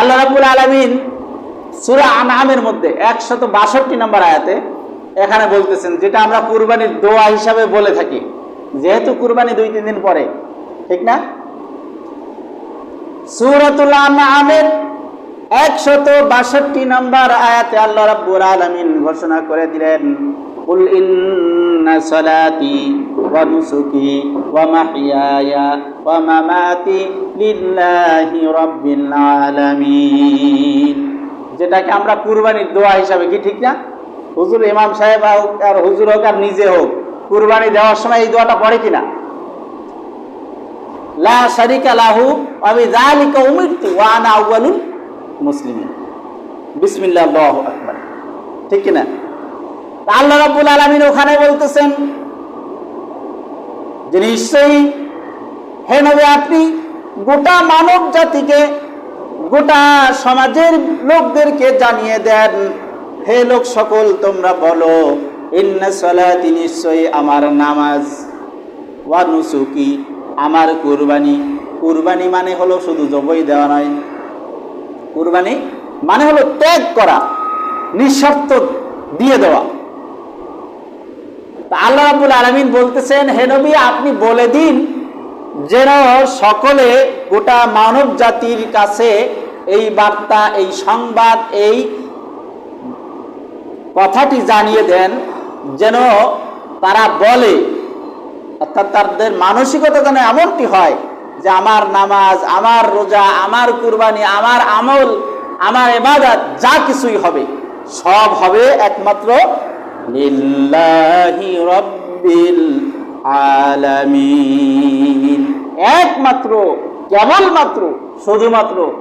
আল্লাহ রাবুল আলমিন সুরা আনআমের মধ্যে একশত বাষট্টি নম্বর আয়াতে এখানে বলতেছেন, যেটা আমরা কুরবানির দোয়া হিসাবে বলে থাকি। যেহেতু কুরবানি দুই, তিন দিন পরে, ঠিক না? সুরাতুল আনআমের একশত বাষট্টি নম্বর আয়াতে আল্লাহ রাব্বুল আলামিন ঘোষণা করে দিলেন মাহইয়ায়া ওয়া মামাতি লিল্লাহি রাব্বিল আলামিন যেটাকে আমরা কুরবানির দোয়া হিসাবে, কি ঠিক না? হুজুর, ইমাম সাহেব আর হুজুর হোক আর নিজে হোক, কুরবানি দেওয়ার সময় এই দোয়াটা পড়ে কিনা? লা শারিকা লাহু আমি যালিকা উমিরতু ওয়া আনা আউয়ালুল মুসলিমিন। বিসমিল্লাহ আকবার। ঠিক কিনা? আল্লাহ রাব্বুল আলামিন ওখানে বলতেছেন যে নিশ্চয়ই, হে নবী, আপনি গোটা মানব জাতিকে গোটা সমাজের লোকদেরকে জানিয়ে দেন, হে লোক সকল, তোমরা বলো, ইন্না নিশ্চয়ই আমার নামাজ ওয়া নুসুকি, আমার কুরবানি। কুরবানি মানে হলো শুধু জবই দেওয়া নয়। কুরবানি মানে হলো ত্যাগ করা নিঃস্বার্থ দিয়ে দেওয়া। আল্লাহ রাবুল আলমিন বলতেছেন হেনবি আপনি বলে দিন যেন সকলে গোটা মানব জাতির কাছে এই বার্তা, এই সংবাদ, এই কথাটি জানিয়ে দেন যেন তারা বলে। অর্থাৎ তাদের মানসিকতা যেন এমনটি হয় যে আমার নামাজ, আমার রোজা, আমার কুরবানি, আমার আমল, আমার এবাদত যা কিছুই হবে, সব হবে একমাত্র লিল্লাহি রব্বিল আলামিন। একমাত্র, কেবলমাত্র, শুধুমাত্র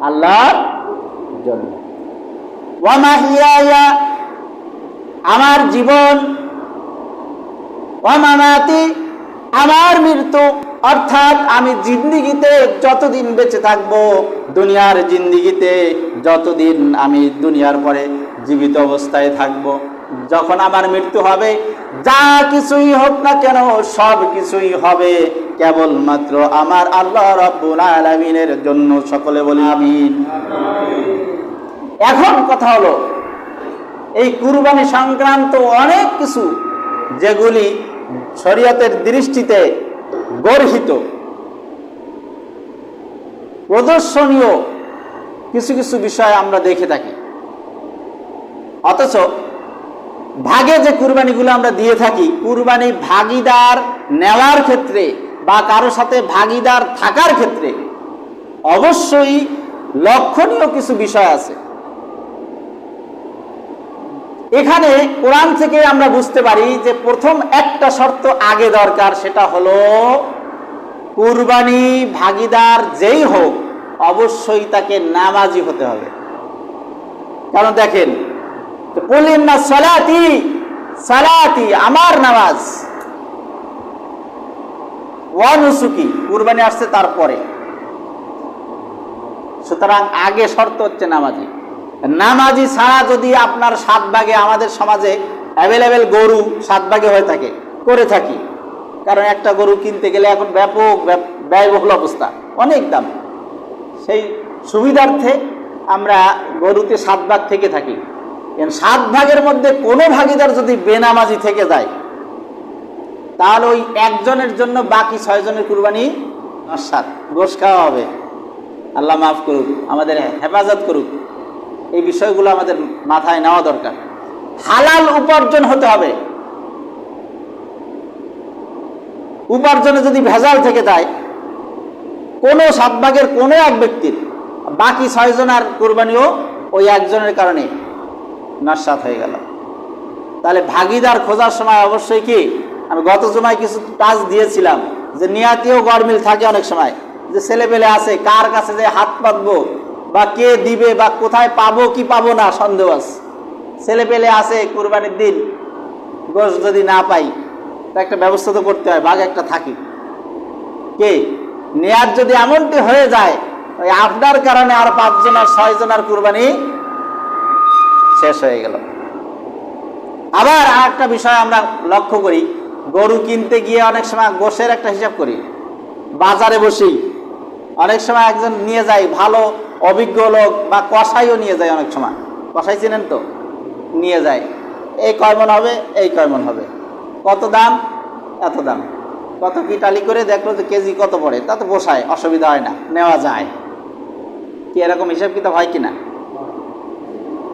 আল্লাহর জন্য। আমার জীবন। অমানাতি আমার মৃত্যু। অর্থাৎ আমি জিন্দিগিতে যতদিন বেঁচে থাকব, দুনিয়ার জিন্দিগিতে যতদিন আমি দুনিয়ার পরে জীবিত অবস্থায় থাকব যখন আমার মৃত্যু হবে, যা কিছুই হোক না কেন, সব কিছুই হবে। কেবলমাত্র আমার আল্লাহ রব্বুল আলমিনের জন্য সকলে বলি আমিন। এখন কথা হলো, এই কুরবানি সংক্রান্ত অনেক কিছু যেগুলি শরীয়তের দৃষ্টিতে গর্হিত, প্রদর্শনীয় কিছু কিছু বিষয় আমরা দেখে থাকি। অথচ ভাগে যে কুরবানিগুলো আমরা দিয়ে থাকি, কুরবানি ভাগিদার নেওয়ার ক্ষেত্রে বা কারও সাথে ভাগিদার থাকার ক্ষেত্রে অবশ্যই লক্ষণীয় কিছু বিষয় আছে। এখানে কোরআন থেকে আমরা বুঝতে পারি যে প্রথম একটা শর্ত আগে দরকার, সেটা হলো কুরবানি ভাগিদার যেই হোক, অবশ্যই তাকে নামাজি হতে হবে। কারণ দেখেন বললেন না, সালাতি সালাতি, আমার নামাজ। ওয়ানুসুকি, কুরবানি আসছে তারপরে। সুতরাং আগে শর্ত হচ্ছে নামাজি। নামাজি ছাড়া যদি আপনার সাত ভাগে আমাদের সমাজে অ্যাভেলেবেল গরু সাত ভাগে হয়ে থাকে, করে থাকি। কারণ একটা গরু কিনতে গেলে এখন ব্যাপক ব্যাপ- ব্যয়বহুল অবস্থা, অনেক দাম। সেই সুবিধার্থে আমরা গরুতে সাত ভাগ থেকে থাকি। সাত ভাগের মধ্যে কোনো ভাগিদার যদি বেনামাজি থেকে যায়, তাহলে ওই একজনের জন্য বাকি ছয়জনের কুরবানি নস্বাত, গোশ খাওয়া হবে। আল্লাহ মাফ করুক, আমাদের হেফাজত করুক। এই বিষয়গুলো আমাদের মাথায় নেওয়া দরকার। হালাল উপার্জন হতে হবে। উপার্জনে যদি ভেজাল থেকে যায়, কোনো সাত ভাগের কোনো এক ব্যক্তির, বাকি ছয়জন আর কোরবানিও ওই একজনের কারণে। নস্বাত হয়ে গেল। তাহলে ভাগিদার খোঁজার সময় অবশ্যই কি? আমি গত সময় কিছু কাজ দিয়েছিলাম যে নিয়াতিও গরমিল থাকে অনেক সময়। যে ছেলে পেলে আছে, কার কাছে যে হাত পাতবো? বা কে দিবে বা কোথায় পাবো, কি পাবো না, সন্দেহ আছে। ছেলে পেলে আছে, কুরবানির দিন, গোশ যদি না পাই, তা একটা ব্যবস্থা তো করতে হয় ভাগ একটা থাকি। কে? নেয়ার যদি এমনটি হয়ে যায়, ওই আপনার কারণে আর পাঁচজন আর ছয়জন আর কুরবানি শেষ হয়ে গেল। আবার আর একটা বিষয় আমরা লক্ষ্য করি, গরু কিনতে গিয়ে অনেক সময় গোশের একটা হিসাব করি। বাজারে বসেই অনেক সময় একজন নিয়ে যায়, ভালো, অভিজ্ঞ লোক বা কষাইও নিয়ে যায় অনেক সময়। কষাই চিনেন তো? নিয়ে যায়। এই কয়মন হবে, এই কয় মন হবে। কত দাম? এত দাম। কত কি টালি করে দেখল যে কেজি কত পড়ে? তা তো বসায় অসুবিধা হয় না, নেওয়া যায়। কি এরকম হিসাব কিতাব হয় কিনা?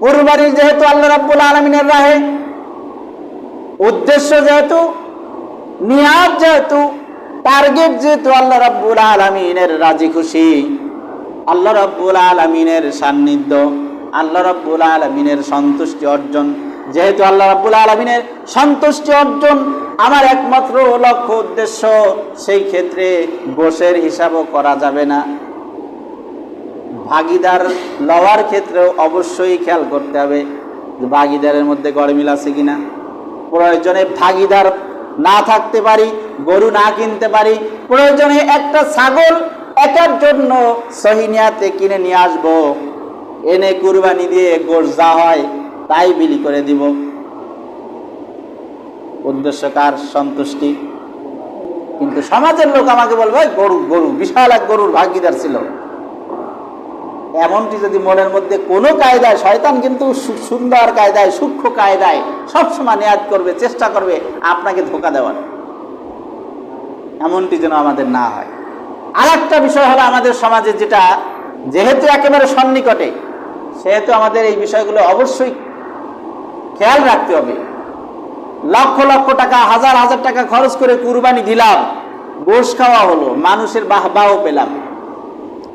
কুরবানি যেহেতু আল্লাহ রাব্বুল আলমিনের রাহে, উদ্দেশ্য যেহেতু নিয়াজ যেহেতু টার্গেট যেহেতু আল্লাহ রাব্বুল আলমিনের রাজি খুশি। আল্লাহ রাব্বুল আলমিনের সান্নিধ্য, আল্লাহ রাব্বুল আলমিনের সন্তুষ্টি অর্জন। যেহেতু আল্লাহ রাব্বুল আলমিনের সন্তুষ্টি অর্জন, আমার একমাত্র লক্ষ্য উদ্দেশ্য, সেই ক্ষেত্রে গোশের হিসাবও করা যাবে না। ভাগিদার লওয়ার ক্ষেত্রেও অবশ্যই খেয়াল করতে হবে ভাগিদারের মধ্যে গড়মিল আছে কিনা। প্রয়োজনে ভাগিদার না থাকতে পারি, গরু না কিনতে পারি, প্রয়োজনে একটা ছাগল একার জন্য সহিনিয়াতে কিনে নিয়ে আসব। এনে কুরবানি দিয়ে গোশ যা হয় তাই বিলি করে দিব। উদ্দেশ্য কার? সন্তুষ্টি। কিন্তু সমাজের লোক আমাকে বলবে গরু গরু, বিশাল এক গরুর ভাগিদার ছিল। এমনটি যদি মনের মধ্যে কোনো কায়দায়, শয়তান কিন্তু সুন্দর কায়দায়, সূক্ষ্ম কায়দায় সবসময় নেয়াদ করবে, চেষ্টা করবে, আপনাকে ধোকা দেওয়ার। এমনটি যেন আমাদের না হয়। আর একটা বিষয় হলো আমাদের সমাজে যেটা, যেহেতু একেবারে সন্নিকটে, সেহেতু আমাদের এই বিষয়গুলো অবশ্যই খেয়াল রাখতে হবে। লক্ষ লক্ষ টাকা, হাজার হাজার টাকা খরচ করে কুরবানি দিলাম, গোশ খাওয়া হলো, মানুষের বাহবাও পেলাম।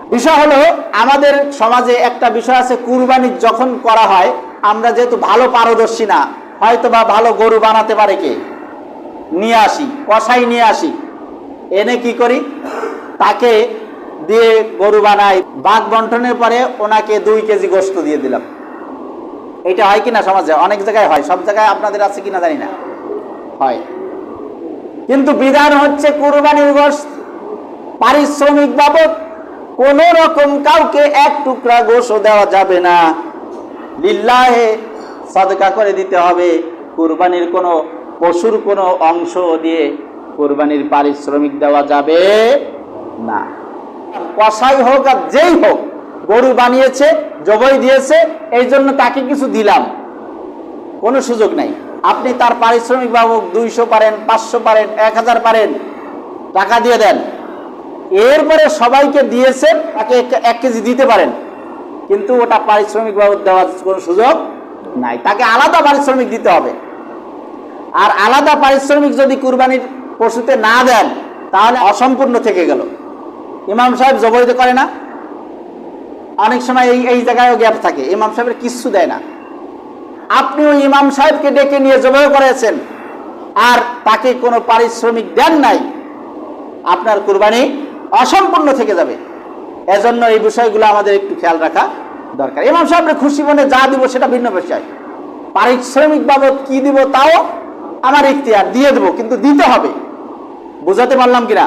বিষয় হলো, আমাদের সমাজে একটা বিষয় আছে, কুরবানি যখন করা হয়, আমরা যেহেতু ভালো পারদর্শী না হয়তো বা ভালো গরু বানাতে পারে কে? নিয়ে আসি কষাই নিয়ে আসি। এনে কি করি? তাকে দিয়ে গরু বানাই। বাঘ বন্টনের পরে ওনাকে দুই কেজি গোস্ত দিয়ে দিলাম। এটা হয় কিনা সমাজে? অনেক জায়গায় হয়। সব জায়গায় আপনাদের আছে কিনা জানি না। হয়। কিন্তু বিধান হচ্ছে কুরবানির গোস্ত পারিশ্রমিক বাবদ কোন রকম কাউকে এক টুকরা গোশও দেওয়া যাবে না। লিল্লাহে সদকা করে দিতে হবে। কুরবানির কোনো পশুর কোনো অংশ দিয়ে কুরবানির পারিশ্রমিক দেওয়া যাবে না। কষাই হোক আর যেই হোক, গরু বানিয়েছে, জবই দিয়েছে, এই জন্য তাকে কিছু দিলাম। কোনো সুযোগ নাই। আপনি তার পারিশ্রমিক বাবক দুইশো পারেন, পাঁচশো পারেন, এক হাজার পারেন, টাকা দিয়ে দেন। এরপরে সবাইকে দিয়েছেন তাকে এক- কেজি দিতে পারেন। কিন্তু ওটা পারিশ্রমিক বাবদ দেওয়ার কোনো সুযোগ নাই। তাকে আলাদা পারিশ্রমিক দিতে হবে। আর আলাদা পারিশ্রমিক যদি কুরবানির পশুতে না দেন, তাহলে অসম্পূর্ণ থেকে গেল। ইমাম সাহেব জবৈতে করে না। অনেক সময় এই এই জায়গায়ও গ্যাপ থাকে। ইমাম সাহেবের কিচ্ছু দেয় না। আপনি ওই ইমাম সাহেবকে ডেকে নিয়ে জবাই করেছেন। আর তাকে কোনো পারিশ্রমিক দেন নাই। আপনার কুরবানি অসম্পূর্ণ থেকে যাবে। এজন্য এই বিষয়গুলো আমাদের একটু খেয়াল রাখা দরকার। ইমাম সাহেবের খুশি মনে যা দিব সেটা ভিন্ন বিষয়। পারিশ্রমিক বাবদ কি দিব তাও আমার ইখতিয়ার, দিয়ে দেবো, কিন্তু দিতে হবে। বুঝাতে পারলাম কিনা?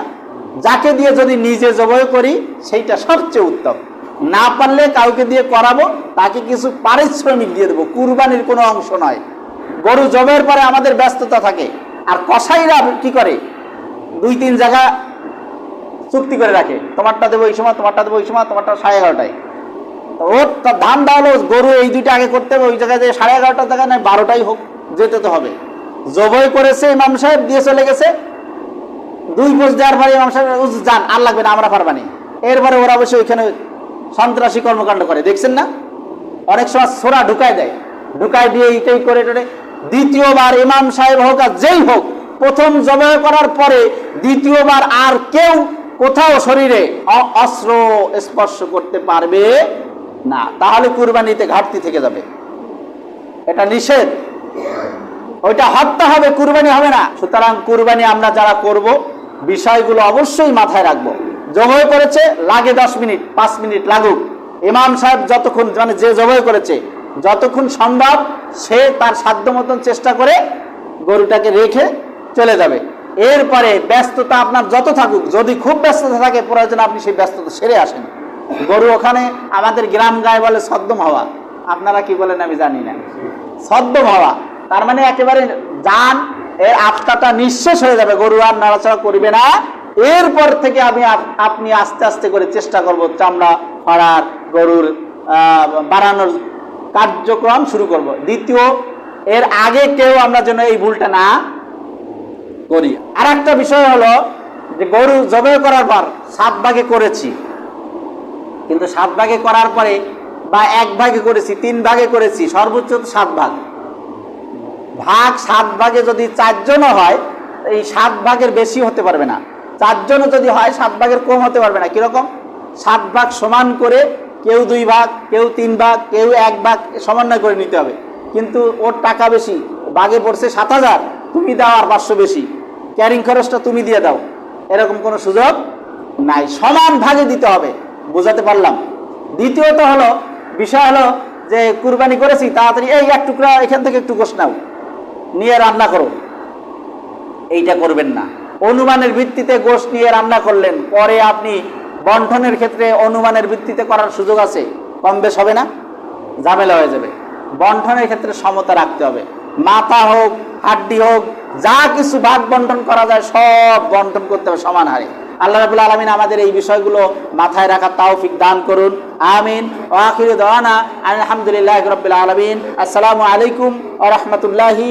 যাকে দিয়ে যদি নিজে জবয় করি, সেইটা সবচেয়ে উত্তম। না পারলে কাউকে দিয়ে করাবো, তাকে কিছু পারিশ্রমিক দিয়ে দেবো। কুরবানির কোনো অংশ নয়। গরু জবের পরে আমাদের ব্যস্ততা থাকে। আর কসাইরা কি করে? দুই তিন জায়গা চুক্তি করে রাখে। তোমারটা দেবো এই সময়, তোমারটা দেবো ওই সময়, তোমারটা সাড়ে এগারোটায়। ওর তার ধান হলো, গরু এই দুইটা আগে করতে হবে, ওই জায়গায় যে সাড়ে এগারোটার জায়গায় নয়, বারোটাই হোক, যেতে তো হবে। জবই করেছে ইমাম সাহেব, দিয়ে চলে গেছে। দুই পোষ দেওয়ার পরে ইমাম সাহেব যান, আর লাগবে না, আমরা পারবানি এরপরে ওরা বসে ওইখানে সন্ত্রাসী কর্মকাণ্ড করে, দেখছেন না? অনেক সময় সোরা ঢুকায় দেয়। ঢুকায় দিয়ে এইটাই করে টোরে। দ্বিতীয়বার ইমাম সাহেব হোক আর যেই হোক, প্রথম জবাই করার পরে দ্বিতীয়বার আর কেউ কোথাও শরীরে অস্ত্র স্পর্শ করতে পারবে না। তাহলে কুরবানিতে ঘাটতি থেকে যাবে। এটা নিষেধ। ওইটা হত্যা হবে, কুরবানি হবে না। সুতরাং কুরবানি আমরা যারা করব, বিষয়গুলো অবশ্যই মাথায় রাখব। জবাই করেছে, লাগে দশ মিনিট, পাঁচ মিনিট লাগুক। ইমাম সাহেব যতক্ষণ মানে যে জবাই করেছে, যতক্ষণ সম্ভব সে তার সাধ্য মতন চেষ্টা করে গরুটাকে রেখে চলে যাবে। এরপরে ব্যস্ততা আপনার যত থাকুক, যদি খুব ব্যস্ততা থাকে, প্রয়োজন আপনি সেই ব্যস্ততা সেরে আসেন। গরু ওখানে আমাদের গ্রাম গায়ে বলে সদ্যম হওয়া আপনারা কি বলেন আমি জানি না। সদ্যম হওয়া তার মানে একেবারে যান, এর আত্মাটা নিঃশেষ হয়ে যাবে। গরু আর নাড়াচাড়া করবে না। এরপর থেকে আমি আপনি আস্তে আস্তে করে চেষ্টা করব চামড়া ফাড়ার গরুর বাড়ানোর কার্যক্রম শুরু করব। দ্বিতীয়, এর আগে কেউ আমরা যেন এই ভুলটা না করি। আর একটা বিষয় হলো যে গরু জবে করার পর সাত ভাগে করেছি। কিন্তু সাত ভাগে করার পরে বা এক ভাগে করেছি, তিন ভাগে করেছি, সর্বোচ্চ সাত ভাগ। ভাগ সাত ভাগে যদি চারজনও হয়, এই সাত ভাগের বেশি হতে পারবে না। চারজনও যদি হয়, সাত ভাগের কম হতে পারবে না। কীরকম? সাত ভাগ সমান করে কেউ দুই ভাগ, কেউ তিন ভাগ, কেউ এক ভাগ সমন্বয় করে নিতে হবে। কিন্তু ওর টাকা বেশি, ভাগে পড়ছে সাত হাজার। তুমি দাও আর পাঁচশো বেশি। ক্যারিং খরচটা তুমি দিয়ে দাও। এরকম কোনো সুযোগ নাই। সমান ভাগে দিতে হবে। বোঝাতে পারলাম। দ্বিতীয়ত হলো, বিষয় হলো যে কুরবানি করেছি, তাড়াতাড়ি এই এক টুকরা, এখান থেকে একটু গোস নাও। নিয়ে রান্না করো। এইটা করবেন না। অনুমানের ভিত্তিতে গোশ নিয়ে রান্না করলেন। পরে আপনি বন্ঠনের ক্ষেত্রে অনুমানের ভিত্তিতে করার সুযোগ আছে। কম বেশ হবে না? ঝামেলা হয়ে যাবে। বন্ঠনের ক্ষেত্রে সমতা রাখতে হবে। মাথা হোক হাড্ডি হোক, যা কিছু ভাগ বন্টন করা যায়, সব বন্টন করতে হবে সমান হারে। আল্লাহ রাবুল আলমিন আমাদের এই বিষয়গুলো মাথায় রাখা তাওফিক দান করুন। আমিন। ও আখির দাওয়ানা আলহামদুলিল্লাহ রবিল আলমিন। আসসালামু আলাইকুম ও রহমতুল্লাহি